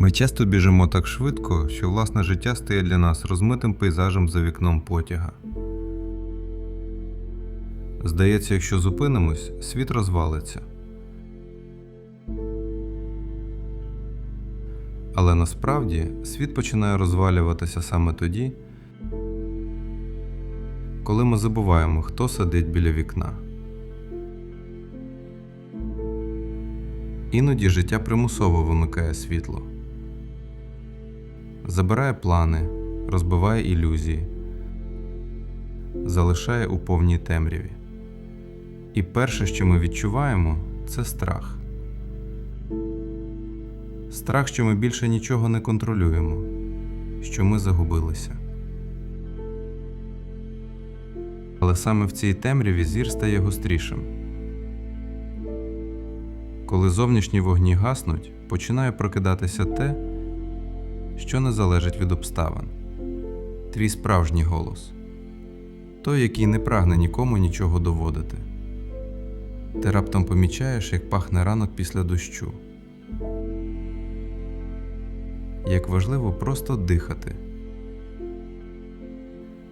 Ми часто біжимо так швидко, що власне життя стає для нас розмитим пейзажем за вікном потяга. Здається, якщо зупинимось, світ розвалиться. Але насправді світ починає розвалюватися саме тоді, коли ми забуваємо, хто сидить біля вікна. Іноді життя примусово вимикає світло, забирає плани, розбиває ілюзії, залишає у повній темряві. І перше, що ми відчуваємо, це страх. Страх, що ми більше нічого не контролюємо, що ми загубилися. Але саме в цій темряві зір стає гострішим. Коли зовнішні вогні гаснуть, починає прокидатися те, що не залежить від обставин. Твій справжній голос той, який не прагне нікому нічого доводити. Ти раптом помічаєш, як пахне ранок після дощу. Як важливо просто дихати,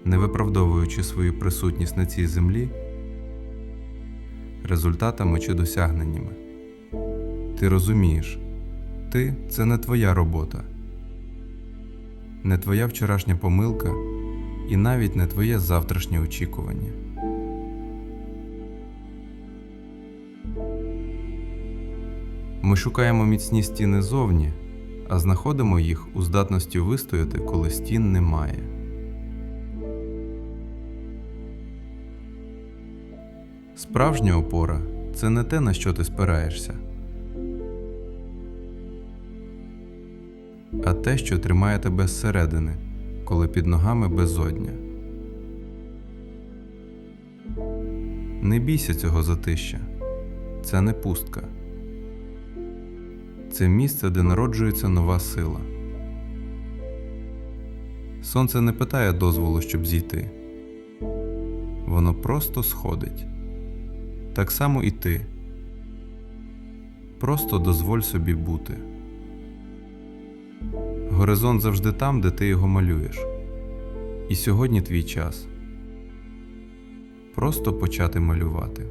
не виправдовуючи свою присутність на цій землі результатами чи досягненнями. Ти розумієш, ти це не твоя робота, не твоя вчорашня помилка і навіть не твоє завтрашнє очікування. Ми шукаємо міцні стіни зовні, а знаходимо їх у здатності вистояти, коли стін немає. Справжня опора це не те, на що ти спираєшся, а те, що тримає тебе зсередини, коли під ногами безодня. Не бійся цього затища, це не пустка. Це місце, де народжується нова сила. Сонце не питає дозволу, щоб зійти. Воно просто сходить. Так само і ти. Просто дозволь собі бути. Горизонт завжди там, де ти його малюєш. І сьогодні твій час. Просто почати малювати.